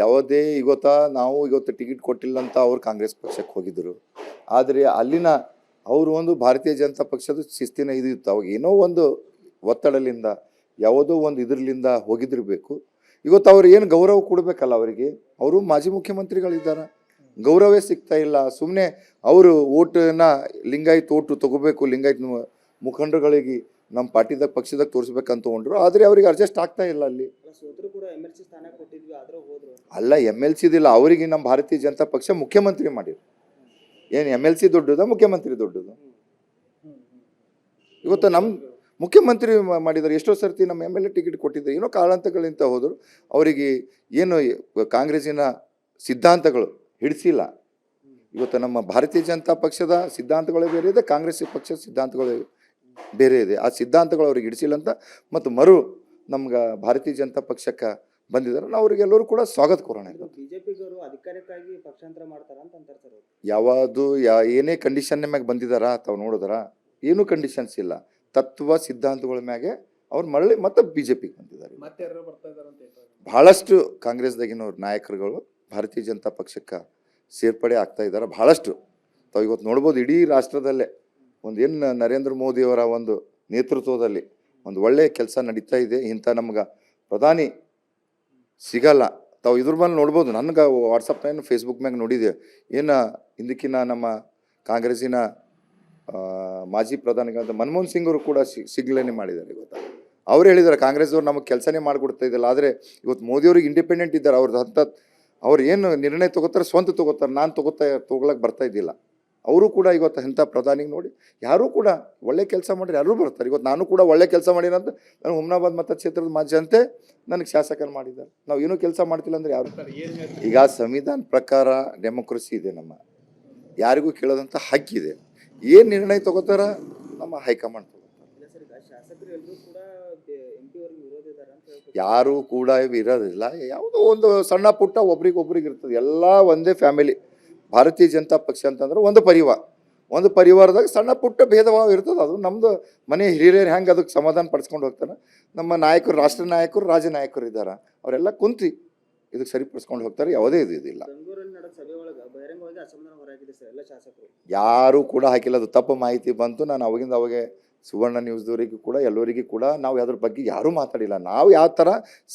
ಯಾವುದೇ ಇವತ್ತ ನಾವು ಇವತ್ತು ಟಿಕೆಟ್ ಕೊಟ್ಟಿಲ್ಲ ಅಂತ ಅವರು ಕಾಂಗ್ರೆಸ್ ಪಕ್ಷಕ್ಕೆ ಹೋಗಿದ್ರು. ಆದರೆ ಅಲ್ಲಿನ ಅವರು ಒಂದು ಭಾರತೀಯ ಜನತಾ ಪಕ್ಷದ ಶಿಸ್ತಿನ ಇದು ಇತ್ತು. ಅವಾಗ ಏನೋ ಒಂದು ಒತ್ತಡಲಿಂದ ಯಾವುದೋ ಒಂದು ಇದರಲ್ಲಿಂದ ಹೋಗಿದಿರಬೇಕು ಇವತ್ತು ಅವ್ರು ಏನು ಗೌರವ ಕೊಡಬೇಕಲ್ಲ ಅವರಿಗೆ? ಅವರು ಮಾಜಿ ಮುಖ್ಯಮಂತ್ರಿಗಳಿದ್ದಾರೆ. ಗೌರವೇ ಸಿಗ್ತಾ ಇಲ್ಲ. ಸುಮ್ಮನೆ ಅವರು ಓಟನ್ನ ಲಿಂಗಾಯತ್ ಓಟು ತಗೋಬೇಕು, ಲಿಂಗಾಯತ್ ಮುಖಂಡಗಳಿಗೆ ನಮ್ಮ ಪಾರ್ಟಿದಾಗ ಪಕ್ಷದಾಗ ತೋರಿಸ್ಬೇಕಂತ ತೊಗೊಂಡ್ರು. ಆದರೆ ಅವ್ರಿಗೆ ಅಡ್ಜಸ್ಟ್ ಆಗ್ತಾ ಇಲ್ಲ ಅಲ್ಲಿ. ಅಲ್ಲ ಎಂ ಎಲ್ ಸಿದಿಲ್ಲ ಅವರಿಗೆ ನಮ್ಮ ಭಾರತೀಯ ಜನತಾ ಪಕ್ಷ ಮುಖ್ಯಮಂತ್ರಿ ಮಾಡಿದ್ರು ಏನು ಎಂ ಎಲ್ ಸಿ ದೊಡ್ಡದ ಮುಖ್ಯಮಂತ್ರಿ ದೊಡ್ಡದು? ಇವತ್ತು ನಮ್ಮ ಮುಖ್ಯಮಂತ್ರಿ ಮಾಡಿದ್ದಾರೆ ಎಷ್ಟೋ ಸರ್ತಿ ನಮ್ಮ ಎಂ ಎಲ್ ಎ ಟಿಕೆಟ್ ಕೊಟ್ಟಿದ್ದಾರೆ ಏನೋ ಕಾರಣಾಂತಗಳಿಂದ ಹೋದರು. ಅವರಿಗೆ ಏನು ಕಾಂಗ್ರೆಸ್ಸಿನ ಸಿದ್ಧಾಂತಗಳು ಹಿಡಿಸಿಲ್ಲ. ಇವತ್ತು ನಮ್ಮ ಭಾರತೀಯ ಜನತಾ ಪಕ್ಷದ ಸಿದ್ಧಾಂತಗಳೇ ಬೇರೆ ಇದೆ ಕಾಂಗ್ರೆಸ್ ಪಕ್ಷದ ಸಿದ್ಧಾಂತಗಳು ಬೇರೆ ಇದೆ. ಆ ಸಿದ್ಧಾಂತಗಳು ಅವ್ರಿಗೆ ಹಿಡಿಸಿಲ್ಲ ಅಂತ ಮತ್ತು ಮರು ನಮ್ಗೆ ಭಾರತೀಯ ಜನತಾ ಪಕ್ಷಕ್ಕೆ ಬಂದಿದ್ದಾರೆ. ನಾವು ಅವರಿಗೆಲ್ಲರೂ ಕೂಡ ಸ್ವಾಗತ ಕೊರೋಣ ಬಿಜೆಪಿಗವರು ಅಧಿಕಾರಕ್ಕಾಗಿ ಪಕ್ಷಾಂತರ ಮಾಡ್ತಾರ ಅಂತ ಅಂತಾರೆ ಸರ್ ಅವ್ರು. ಯಾವುದು ಯಾ ಏನೇ ಕಂಡೀಷನ್ ಮ್ಯಾಗ ಬಂದಿದಾರ ತಾವು ನೋಡಿದಾರ? ಏನೂ ಕಂಡೀಷನ್ಸ್ ಇಲ್ಲ. ತತ್ವ ಸಿದ್ಧಾಂತಗಳ ಮ್ಯಾಗೆ ಅವ್ರು ಮರಳಿ ಮತ್ತೆ ಬಿ ಜೆ ಪಿಗೆ ಬಂದಿದ್ದಾರೆ. ಮತ್ತೆ ಯಾರು ಬರ್ತಾ ಇದಾರೆ ಅಂತ ಹೇಳ್ತಾರೆ ಬಹಳಷ್ಟು ಕಾಂಗ್ರೆಸ್ದಾಗಿನವ್ರ ನಾಯಕರುಗಳು ಭಾರತೀಯ ಜನತಾ ಪಕ್ಷಕ್ಕೆ ಸೇರ್ಪಡೆ ಆಗ್ತಾ ಇದ್ದಾರೆ ಬಹಳಷ್ಟು ತಾವು ಇವತ್ತು ನೋಡ್ಬೋದು ಇಡೀ ರಾಷ್ಟ್ರದಲ್ಲೇ. ಒಂದು ಏನು ನರೇಂದ್ರ ಮೋದಿಯವರ ಒಂದು ನೇತೃತ್ವದಲ್ಲಿ ಒಂದು ಒಳ್ಳೆಯ ಕೆಲಸ ನಡೀತಾ ಇದೆ. ಇಂಥ ನಮ್ಗೆ ಪ್ರಧಾನಿ ಸಿಗಲ್ಲ. ತಾವು ಇದ್ರ ಮೇಲೆ ನೋಡ್ಬೋದು. ನನಗೆ ಏನು ಫೇಸ್ಬುಕ್ ಮ್ಯಾಗ ನೋಡಿದೆ. ಏನು ಹಿಂದಕ್ಕಿನ ನಮ್ಮ ಕಾಂಗ್ರೆಸ್ಸಿನ ಮಾಜಿ ಪ್ರಧಾನಿಗಳಂತ ಮನಮೋಹನ್ ಸಿಂಗ್ ಅವರು ಕೂಡ ಸಿಗ್ಲೇನೆ ಮಾಡಿದ್ದಾರೆ ಇವತ್ತು ಅವ್ರು ಹೇಳಿದ್ದಾರೆ, ಕಾಂಗ್ರೆಸ್ದವ್ರು ನಮಗೆ ಕೆಲಸನೇ ಮಾಡಿಕೊಡ್ತಾ ಇದ್ದಿಲ್ಲ. ಆದರೆ ಇವತ್ತು ಮೋದಿಯವ್ರಿಗೆ ಇಂಡಿಪೆಂಡೆಂಟ್ ಇದ್ದಾರೆ. ಅವ್ರದ್ದು ಅಂತ ಅವ್ರು ಏನು ನಿರ್ಣಯ ತೊಗೋತಾರೆ ಸ್ವಂತ ತೊಗೋತಾರೆ ನಾನು ತಗೋತಾ ತೊಗೊಳಕ್ಕೆ ಬರ್ತಾ ಇದ್ದಿಲ್ಲ. ಅವರು ಕೂಡ ಇವತ್ತು ಎಂಥ ಪ್ರಧಾನಿಗೆ ನೋಡಿ ಯಾರೂ ಕೂಡ ಒಳ್ಳೆ ಕೆಲಸ ಮಾಡಿದ್ರೆ ಯಾರೂ ಬರ್ತಾರೆ. ಇವತ್ತು ನಾನು ಕೂಡ ಒಳ್ಳೆ ಕೆಲಸ ಮಾಡಿನಂತ ನಾನು ಹುಮ್ನಾಬಾದ್ ಮತಕ್ಷೇತ್ರದ ಮಾ ಜನತೆ ನನಗೆ ಶಾಸಕರು ಮಾಡಿದ್ದಾರೆ. ನಾವು ಏನೂ ಕೆಲಸ ಮಾಡ್ತಿಲ್ಲ ಅಂದ್ರೆ ಯಾರು? ಸರ್ ಈಗ ಸಂವಿಧಾನ ಪ್ರಕಾರ ಡೆಮೋಕ್ರಸಿ ಇದೆ ನಮ್ಮ ಯಾರಿಗೂ ಕೇಳೋದಂಥ ಹಕ್ಕಿದೆ ಏನು ನಿರ್ಣಯ ತಗೋತಾರ? ನಮ್ಮ ಹೈಕಮಾಂಡ್ ಅಂತ ಯಾರೂ ಕೂಡ ಇರೋದಿಲ್ಲ ಯಾವುದೋ ಒಂದು ಸಣ್ಣ ಪುಟ್ಟ ಒಬ್ರಿಗೊಬ್ರಿಗೆ ಒಬ್ರಿಗೆ ಇರ್ತದೆ. ಎಲ್ಲ ಒಂದೇ ಫ್ಯಾಮಿಲಿ ಭಾರತೀಯ ಜನತಾ ಪಕ್ಷ ಅಂತಂದ್ರೆ ಒಂದು ಪರಿವಾರ. ಒಂದು ಪರಿವಾರದಾಗ ಸಣ್ಣ ಪುಟ್ಟ ಭೇದ ಭಾವ ಇರ್ತದೆ. ಅದು ನಮ್ಮದು ಮನೆ ಹಿರಿಯರು ಹೆಂಗೆ ಅದಕ್ಕೆ ಸಮಾಧಾನ ಪಡಿಸ್ಕೊಂಡು ಹೋಗ್ತಾರೆ? ನಮ್ಮ ನಾಯಕರು, ರಾಷ್ಟ್ರ ನಾಯಕರು ರಾಜ ನಾಯಕರು ಇದ್ದಾರೆ. ಅವರೆಲ್ಲ ಕುಂತಿ ಇದಕ್ಕೆ ಸರಿಪಡಿಸ್ಕೊಂಡು ಹೋಗ್ತಾರೆ. ಯಾವುದೇ ಇದು ಇದಿಲ್ಲ. ಯಾರೂ ಕೂಡ ಹಾಕಿಲ್ಲ, ಅದು ತಪ್ಪು ಮಾಹಿತಿ ಬಂತು. ನಾನು ಅವಾಗಿಂದ ಅವಾಗೆ ಸುವರ್ಣ ನ್ಯೂಸ್ದವರಿಗೂ ಕೂಡ, ಎಲ್ಲರಿಗೂ ಕೂಡ ನಾವು ಅದ್ರ ಬಗ್ಗೆ ಯಾರೂ ಮಾತಾಡಿಲ್ಲ. ನಾವು ಯಾವ ಥರ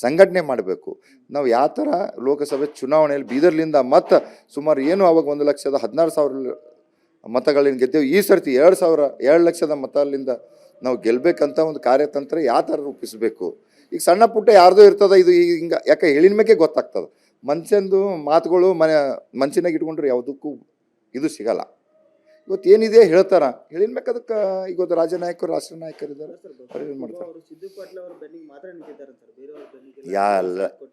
ಸಂಘಟನೆ ಮಾಡಬೇಕು? ನಾವು ಯಾವ ಥರ ಲೋಕಸಭೆ ಚುನಾವಣೆಯಲ್ಲಿ ಬೀದರ್ಲಿಂದ ಮತ್ತು ಸುಮಾರು ಏನು ಅವಾಗ ಒಂದು ಲಕ್ಷದ ಹದಿನಾರು ಸಾವಿರ ಮತಗಳನ್ನು ಗೆದ್ದೇವೆ. ಈ ಸರ್ತಿ ಎರಡು ಸಾವಿರ, ಎರಡು ಲಕ್ಷದ ಮತಗಳಿಂದ ನಾವು ಗೆಲ್ಲಬೇಕಂತ ಒಂದು ಕಾರ್ಯತಂತ್ರ ಯಾವ ಥರ ರೂಪಿಸಬೇಕು? ಈಗ ಸಣ್ಣ ಪುಟ್ಟ ಯಾರ್ದೋ ಇರ್ತದ, ಇದು ಈಗ ಯಾಕೆ ಹೇಳಿನ ಮೇಲೆ ಗೊತ್ತಾಗ್ತದೆ. ಮನುಷ್ಯಂದು ಮಾತುಗಳು ಮನೆ ಮನ್ಸಿನಾಗ ಇಟ್ಕೊಂಡ್ರೆ ಯಾವುದಕ್ಕೂ ಇದು ಸಿಗಲ್ಲ. ಇವತ್ತು ಏನಿದೆ ಹೇಳ್ತಾರ? ಹೇಳಿನ ಮ್ಯಾಕೆ ಅದಕ್ಕೆ ಇವತ್ತು ರಾಜ್ಯ ನಾಯಕರು ರಾಷ್ಟ್ರ ನಾಯಕರು ಇದ್ದಾರೆ ಅವ್ರು ಏನ್ ಮಾಡ್ತಾರೆ?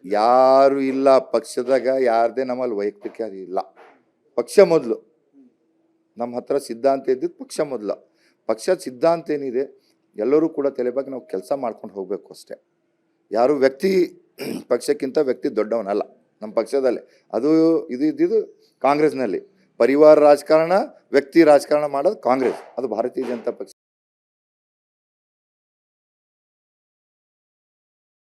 ಯಾರು ಇಲ್ಲ ಪಕ್ಷದಾಗ ಯಾರದೇ ನಮ್ಮಲ್ಲಿ ವೈಯಕ್ತಿಕ ಇಲ್ಲ. ಪಕ್ಷ ಮೊದಲು. ನಮ್ಮ ಹತ್ರ ಸಿದ್ಧಾಂತ ಇದ್ದಿದ್ದು ಪಕ್ಷ ಮೊದಲು. ಪಕ್ಷದ ಸಿದ್ಧಾಂತ ಏನಿದೆ ಎಲ್ಲರೂ ಕೂಡ ತಲೆಬಾಗಿ ನಾವು ಕೆಲಸ ಮಾಡ್ಕೊಂಡು ಹೋಗಬೇಕು ಅಷ್ಟೇ. ಯಾರು ವ್ಯಕ್ತಿ ಪಕ್ಷಕ್ಕಿಂತ ವ್ಯಕ್ತಿ ದೊಡ್ಡವನಲ್ಲ. ನಮ್ಮ ಪಕ್ಷದಲ್ಲಿ. ಅದು ಇದು ಇದ್ದಿದ್ದು ಕಾಂಗ್ರೆಸ್ನಲ್ಲಿ. ಪರಿವಾರ ರಾಜಕಾರಣ, ವ್ಯಕ್ತಿ ರಾಜಕಾರಣ ಮಾಡೋದು ಕಾಂಗ್ರೆಸ್. ಅದು ಭಾರತೀಯ ಜನತಾ ಪಕ್ಷ